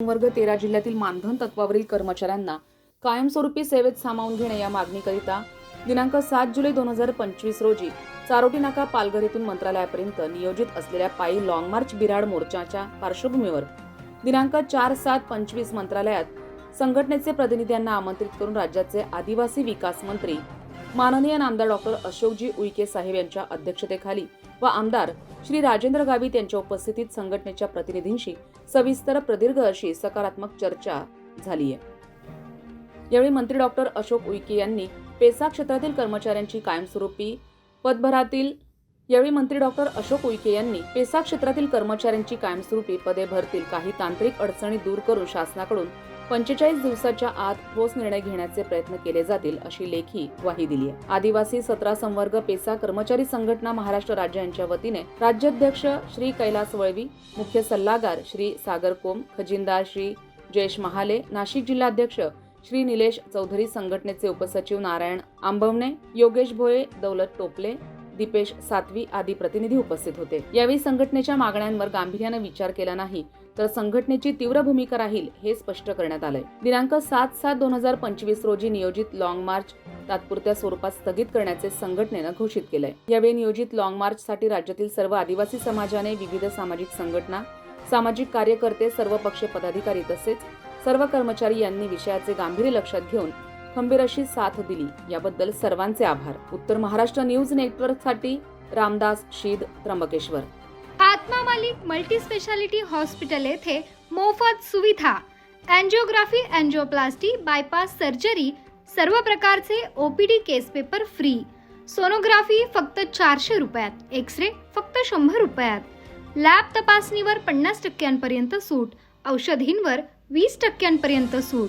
वर्ग तेरा जिल्ह्यातील मानधन तत्वावरील कर्मचाऱ्यांना कायमस्वरूपी सेवेत सामावून घेणे या मागणीकरिता दिनांक सात जुलै दोन हजार पंचवीस रोजी चारोटी नाका पालघर येथून मंत्रालयापर्यंत नियोजित असलेल्या पायी लाँग मार्च बिराड मोर्चाच्या पार्श्वभूमीवर दिनांक चार सात पंचवीस मंत्रालयात संघटनेचे प्रतिनिधींना आमंत्रित करून राज्याचे आदिवासी विकास मंत्री माननीय नामदार डॉक्टर अशोकजी उईके साहेब यांच्या अध्यक्षतेखाली व आमदार श्री राजेंद्र गावित यांच्या उपस्थितीत संघटनेच्या प्रतिनिधींशी सविस्तर प्रदीर्घ अशी सकारात्मक चर्चा झाली आहे. यावेळी मंत्री डॉक्टर अशोक उईके यांनी पेसा क्षेत्रातील कर्मचाऱ्यांची कायमस्वरूपी पदभरातील यावेळी मंत्री डॉक्टर अशोक उईके यांनी पेसा क्षेत्रातील कर्मचाऱ्यांची कायमस्वरूपी पदे भरतील काही तांत्रिक अडचणी दूर करून शासनाकडून पंचेचाळीस दिवसाच्या आत ठोस निर्णय घेण्याचे प्रयत्न केले जातील अशी लेखी ग्वाही दिली आहे. आदिवासी सतरा संवर्ग पेसा कर्मचारी संघटना महाराष्ट्र राज्य यांच्या वतीने राज्याध्यक्ष श्री कैलास वळवी मुख्य सल्लागार श्री सागर कोम खजिनदार श्री जयेश महाले नाशिक जिल्हाध्यक्ष श्री निलेश चौधरी संघटनेचे उपसचिव नारायण आंबवणे योगेश भोये दौलत टोपले दीपेश सातवी आदी प्रतिनिधी उपस्थित होते. यावेळी संघटनेच्या मागण्यांवर गांभीर्यानं विचार केला नाही तर संघटनेची तीव्र भूमिका राहील हे स्पष्ट करण्यात आलंय. दिनांक सात सात दोन हजार पंचवीस रोजी नियोजित लाँग मार्च तात्पुरत्या स्वरूपात स्थगित करण्याचे संघटनेनं घोषित केलंय. यावेळी नियोजित लाँग मार्चसाठी राज्यातील सर्व आदिवासी समाजाने विविध सामाजिक संघटना सामाजिक कार्यकर्ते सर्व पक्ष पदाधिकारी तसेच सर्व कर्मचारी यांनी विषयाचे गांभीर्य लक्षात घेऊन खंबीर अशी साथ दिली. याबद्दल सर्वांचे आभार. उत्तर महाराष्ट्र न्यूज नेटवर्कसाठी Ramdas Sheed Trimbakeshwar. Atma Malik multi speciality hospital येथे मोफत सुविधा. अँजिओग्राफी अँजिओप्लास्टी बायपास सर्जरी सर्व प्रकारचे OPD case paper free sonography फक्त चारशे रुपयात. एक्स रे फक्त शंभर रुपयात. लॅब तपासणीवर पन्नास टक्क्यांपर्यंत सूट. औषधींवर वीस टक्क्यांपर्यंत सूट.